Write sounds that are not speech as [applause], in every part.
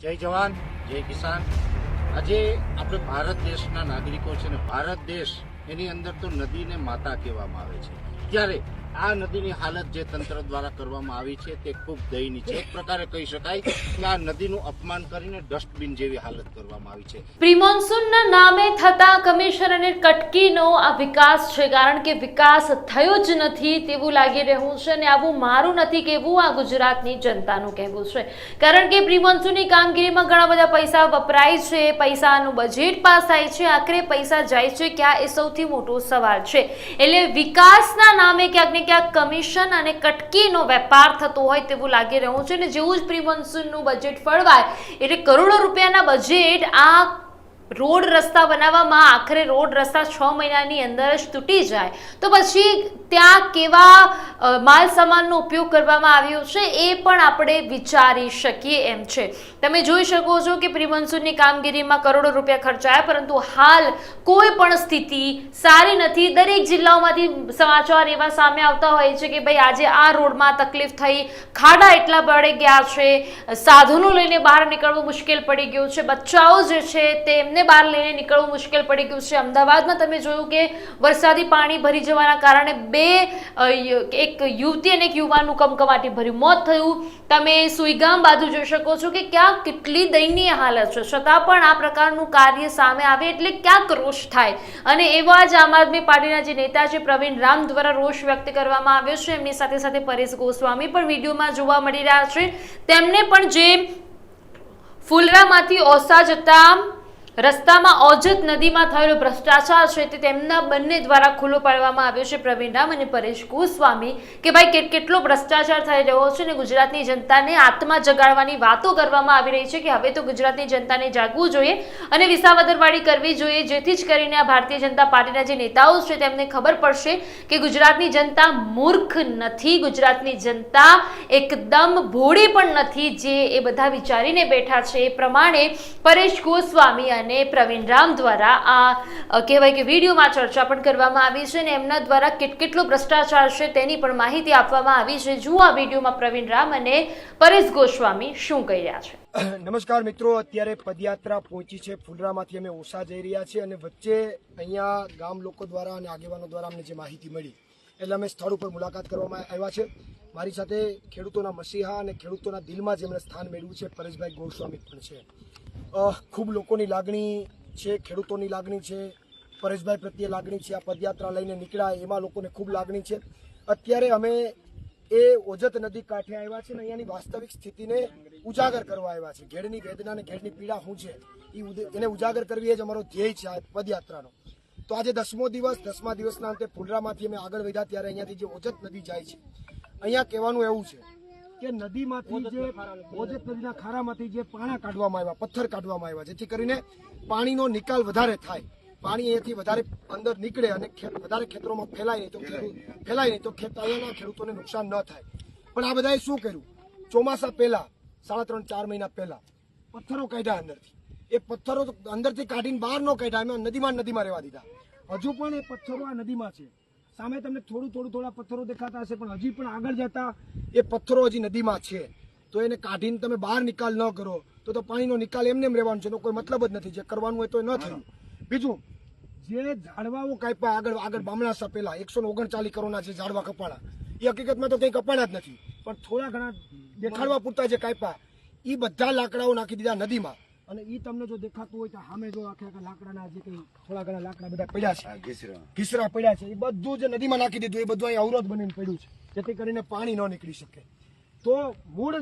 જય જવાન, જય કિસાન. આજે આપણે ભારત દેશના નાગરિકો છે ને ભારત દેશ એની અંદર તો નદીને માતા કહેવામાં આવે છે. ત્યારે આ નદીની હાલત જે તંત્ર દ્વારા કરવામાં આવી છે તે ખૂબ દયનીય છે. એક પ્રકારે કહી શકાય કે આ નદીનું અપમાન કરીને ડસ્ટબિન જેવી હાલત કરવામાં આવી છે. પ્રિમોન્સૂનના નામે થતા કમિશન અને કટકીનો આ વિકાસ છે, કારણ કે વિકાસ થયો જ નથી તેવું લાગી રહ્યું છે અને આવું મારું નથી કહેવું, આ ગુજરાતની જનતાનું કહેવું છે. કારણ કે પ્રિમોન્સૂનની કામગીરીમાં ઘણા બધા પૈસા વપરાય છે, પૈસાનું બજેટ પાસ થાય છે, આખરે પૈસા જાય છે, ક્યાં એ સૌથી મોટો સવાલ છે. એટલે વિકાસના નામે ક્યાંક ને આ કમિશન અને કટકીનો વેપાર થતો હોય તેવું લાગી રહ્યું છે અને જેવું જ પ્રિમોન્સૂનનું બજેટ ફળવાય, એટલે કરોડો રૂપિયાના બજેટ આ રોડ રસ્તા બનાવવામાં આખરે રોડ રસ્તા છ મહિનાની અંદર જ તૂટી જાય. તો પછી ત્યાં કેવા માલ સામાનનો ઉપયોગ કરવામાં આવ્યો છે એ પણ આપણે વિચારી શકીએ એમ છે. તમે જોઈ શકો છો કે પ્રિમોન્સૂનની કામગીરીમાં કરોડો રૂપિયા ખર્ચાયા, પરંતુ હાલ કોઈ પણ સ્થિતિ સારી નથી. દરેક જિલ્લાઓમાંથી સમાચાર એવા સામે આવતા હોય છે કે ભાઈ, આજે આ રોડમાં તકલીફ થઈ, ખાડા એટલા પડી ગયા છે, સાધનો લઈને બહાર નીકળવું મુશ્કેલ પડી ગયું છે. બચ્ચાઓ જે છે તેમને બહાર લઈને નીકળવું મુશ્કેલ પડી ગયું છે. અમદાવાદમાં તમે જોયું કે વરસાદી પાણી ભરી જવાના કારણે બે એક યુવતી અને એક યુવાનનું કમકમાટી ભર્યું. મોત થયું. તમે સુઈગામ બાજુ જોઈ શકો છો કે ક્યાં કેટલી દયનીય હાલત છે. છતાં પણ આ પ્રકારનું કાર્ય સામે આવે એટલે ક્યાંક રોષ થાય. અને એવા જ આમ આદમી પાર્ટીના જે નેતા છે, પ્રવીણ રામ દ્વારા રોષ વ્યક્ત કરવામાં આવ્યો છે. એમની સાથે સાથે પરેશ ગોસ્વામી પણ વિડીયોમાં જોવા મળી રહ્યા છે. તેમને પણ જે ફુલરામાંથી ઓસા જતા રસ્તામાં ઓજત નદીમાં થયેલો ભ્રષ્ટાચાર છે તે તેમના બંને દ્વારા ખુલ્લો પાડવામાં આવ્યો છે. પ્રવીણ રામ અને પરેશ ગોસ્વામી કે ભાઈ કેટલો ભ્રષ્ટાચાર થઈ રહ્યો છે અને ગુજરાતની જનતાને આત્મા જગાડવાની વાતો કરવામાં આવી રહી છે કે હવે તો ગુજરાતની જનતાને જાગવું જોઈએ અને વિસાવદરવાળી કરવી જોઈએ, જેથી જ કરીને આ ભારતીય જનતા પાર્ટીના જે નેતાઓ છે તેમને ખબર પડશે કે ગુજરાતની જનતા મૂર્ખ નથી. ગુજરાતની જનતા એકદમ ભોળી પણ નથી, જે એ બધા વિચારીને બેઠા છે. એ પ્રમાણે પરેશ ગોસ્વામી અને પ્રવીણ રામ દ્વારા આ કહેવાય કે વિડીયોમાં ચર્ચા પણ કરવામાં આવી છે અને એમના દ્વારા કેટ, કેટલો ભ્રષ્ટાચાર છે તેની પણ માહિતી આપવામાં આવી છે. જુઓ આ વિડીયોમાં પ્રવીણ રામ અને પરેશ ગોસ્વામી શું કહી રહ્યા છે. [coughs] નમસ્કાર મિત્રો, અત્યારે પદયાત્રા પહોંચી છે. ફુલરામાંથી અમે ઓસા જઈ રહ્યા છીએ અને વચ્ચે અહીંયા ગામ લોકો દ્વારા અને આગેવાનો દ્વારા અમને જે માહિતી મળી, એટલે અમે સ્થળ ઉપર મુલાકાત કરવામાં આવ્યા છે. મારી સાથે ખેડૂતોના મસીહા અને ખેડૂતોના દિલમાં જેમણે સ્થાન મેળવ્યું છે. પરેશભાઈ ગોસ્વામી પણ છે. ખૂબ લોકોની લાગણી છે, ખેડૂતોની લાગણી છે, પરેશભાઈ પ્રત્યે લાગણી છે, આ પદયાત્રા લઈને નીકળ્યા, એમાં લોકોને ખૂબ લાગણી છે. અત્યારે અમે એ ઓજત નદી કાંઠે આવ્યા છે ને અહીંયાની વાસ્તવિક સ્થિતિને ઉજાગર કરવા આવ્યા છે. ઘેડની વેદના અને ઘેડની પીડા શું છે એ એને ઉજાગર કરવી એ જ અમારો ધ્યેય છે આ પદયાત્રાનો. તો આજે દસમો દિવસ, દસમા દિવસના અંતે ફુલરામાંથી અમે આગળ વધ્યા ત્યારે અહીંયાથી જે ઓજત નદી જાય છે, અહીંયા કહેવાનું એવું છે કે નદીમાંથી જે ઓજત નદીના ખારામાંથી જે પાણા કાઢવામાં આવ્યા પથ્થર કાઢવામાં આવ્યા જેથી કરીને પાણીનો નિકાલ વધારે થાય. પાણી અહીંયાથી વધારે અંદર નીકળે અને ખેત- વધારે ખેતરોમાં ફેલાય નહીં તો ખેડૂત ફેલાય નહીં તો ખેતરના ખેડૂતોને નુકસાન ન થાય. પણ આ બધાએ શું કર્યું? ચોમાસા પહેલા સાડા ત્રણ ચાર મહિના પહેલા પથ્થરો કાઢ્યા અંદરથી. એ પથ્થરો તો અંદરથી કાઢીને બહાર ન કાઢ્યા એમાં નદીમાં નદીમાં રહેવા દીધા. હજુ પણ એ પથ્થરો આ નદીમાં છે. સામે તમને થોડું થોડું થોડા પથ્થરો દેખાતા હશે, પણ હજી પણ આગળ જતા એ પથ્થરો હજી નદીમાં છે. તો એને કાઢીને તમે બહાર નિકાલ ન કરો. તો તો પાણીનો નિકાલ એમને એમ રહેવાનો છે. એનો કોઈ મતલબ જ નથી. જે કરવાનું હોય તો ન થયું. બીજું, જે ઝાડવાઓ કાપ્યા આગળ આગળ બામણા પહેલા એકસો ઓગણચાલીસ કરોડના જે ઝાડવા કપાણા, એ હકીકતમાં તો કંઈ કપાણા જ નથી. પણ થોડા ઘણા દેખાડવા પૂરતા જે કાપ્યા એ બધા લાકડાઓ નાખી દીધા નદીમાં. અને એ તમને જો દેખાતું હોય તો સામે જો આખા આખા લાકડાના જે કંઈ થોડા ઘણા લાકડા બધા પડ્યા છે. ઘીસરા. પડ્યા છે. એ બધું જે નદીમાં નાખી દીધું. એ બધું અહીં અવરોધ બનીને પડ્યું છે. જેથી કરીને પાણી ન નીકળી શકે. તો મૂળ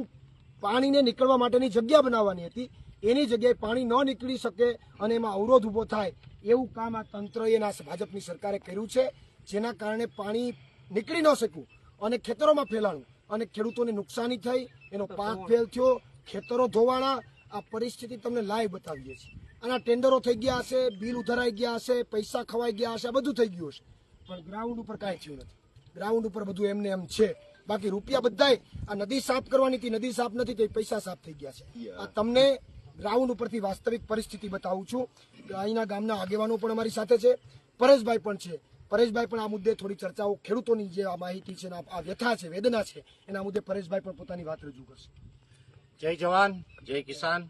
પાણીને નીકળવા માટેની જગ્યા બનાવવાની હતી. એની જગ્યાએ પાણી ન નીકળી શકે અને એમાં અવરોધ ઊભો થાય એવું કામ આ તંત્રએ એના ભાજપની સરકારે કર્યું છે. જેના કારણે પાણી નીકળી ન શક્યું અને ખેતરોમાં ફેલાણું અને ખેડૂતોને નુકસાની થઈ. એનો પાક ફેલ થયો. ખેતરો ધોવાણા આ પરિસ્થિતિ તમને લાઈવ બતાવીએ છીએ. આના ટેન્ડરો થઈ ગયા હશે બિલ ઉધરાઈ ગયા હશે પૈસા ખવાઈ ગયા હશે આ બધું થઈ ગયું હશે. પણ ગ્રાઉન્ડ ઉપર કાંઈ થયું નથી. ગ્રાઉન્ડ ઉપર બધું એમને એમ છે. બાકી રૂપિયા બધાય આ નદી સાફ કરવાની હતી નદી સાફ નથી થઈ પૈસા સાફ થઈ ગયા છે. આ તમને ગ્રાઉન્ડ ઉપરથી વાસ્તવિક પરિસ્થિતિ બતાવું છું. અહીંના ગામના આગેવાનો પણ અમારી સાથે છે. પરેશભાઈ પણ છે. પરેશભાઈ પણ આ મુદ્દે થોડી ચર્ચાઓ ખેડૂતોની જે આ માહિતી છે આ વ્યથા છે વેદના છે એના મુદ્દે પરેશભાઈ પણ પોતાની વાત રજૂ કરશે. જય જવાન, જય કિસાન.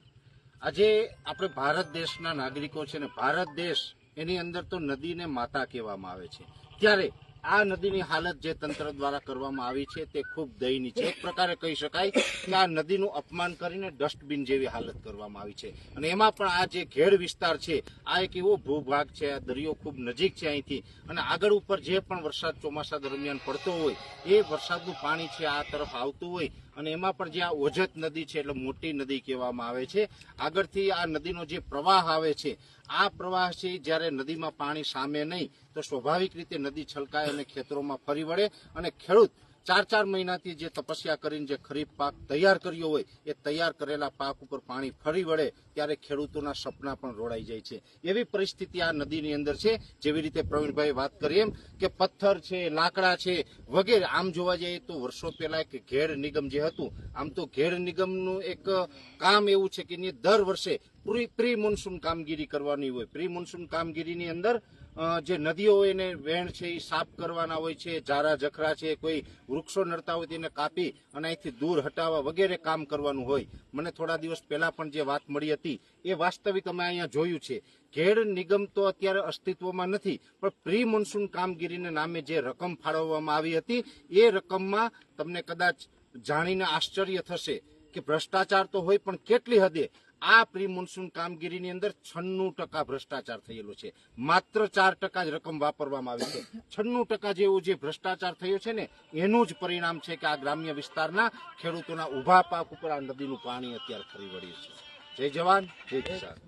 આજે આપણે ભારત દેશના નાગરિકો છે ને ભારત દેશ એની અંદર તો નદીને માતા કહેવામાં આવે છે. ત્યારે આ નદીની હાલત જે તંત્ર દ્વારા કરવામાં આવી છે તે ખૂબ દયનીય છે. એક પ્રકારે કહી શકાય કે આ નદીનું અપમાન કરીને ડસ્ટબિન જેવી હાલત કરવામાં આવી છે. અને એમાં પણ આ જે ઘેડ વિસ્તાર છે, આ એક એવો ભૂભાગ છે, આ દરિયો ખૂબ નજીક છે અહીંથી. અને આગળ ઉપર જે પણ વરસાદ ચોમાસા દરમિયાન પડતો હોય, એ વરસાદનું પાણી છે આ તરફ આવતું હોય. અને એમાં પણ જે આ ઓજત નદી છે, એટલે મોટી નદી કહેવામાં આવે છે. આગળથી આ નદીનો જે પ્રવાહ આવે છે આ પ્રવાહ છે, જ્યારે નદીમાં પાણી સામે નહીં, તો સ્વાભાવિક રીતે નદી છલકાય અને ખેતરોમાં ફરી વળે અને ખેડૂત ચાર ચાર મહિનાથી જે તપસ્યા કરીને જે ખરીફ પાક તૈયાર કર્યો હોય, એ તૈયાર કરેલા પાક ઉપર પાણી ફરી વળે, ત્યારે ખેડૂતોના સપના પણ રોડાઈ જાય છે. એવી પરિસ્થિતિ આ નદીની અંદર છે. જેવી રીતે પ્રવીણભાઈ વાત કરી એમ કે પથ્થર છે, લાકડા છે, વગેરે. આમ જોવા જઈએ તો વર્ષો પહેલા એક ઘેર નિગમ જે હતું, આમ તો ઘેર નિગમનું એક કામ એવું છે કે દર વર્ષે પ્રી મોન્સૂન કામગીરી કરવાની હોય. પ્રી મોન્સૂન કામગીરીની અંદર જે નદીઓ હોય એને વેણ છે એ સાફ કરવાના હોય છે ઝારા ઝખરા છે, કોઈ વૃક્ષો નડતા હોય તેને કાપી અને અહીંથી દૂર હટાવવા વગેરે કામ કરવાનું હોય. મને થોડા દિવસ પહેલા પણ જે વાત મળી હતી, એ વાસ્તવિક અમે અહીંયા જોયું છે. ઘેડ નિગમ તો અત્યારે અસ્તિત્વમાં નથી, પણ પ્રી મોન્સૂન કામગીરીના નામે જે રકમ ફાળવવામાં આવી હતી, એ રકમમાં તમને કદાચ જાણીને આશ્ચર્ય થશે. કે ભ્રષ્ટાચાર તો હોય પણ કેટલી હદે આ પ્રી મોન્સૂન કામગીરીની અંદર છન્નું ટકા ભ્રષ્ટાચાર થયેલો છે. માત્ર ચાર ટકા જ રકમ વાપરવામાં આવી છે. છન્નું ટકા જેવો જે ભ્રષ્ટાચાર થયો છે ને, એનું જ પરિણામ છે કે આ ગ્રામ્ય વિસ્તારના ખેડૂતોના ઊભા પાક ઉપર આ નદીનું પાણી અત્યારે ફરી વળ્યું છે. જય જવાન, જય કિસાન.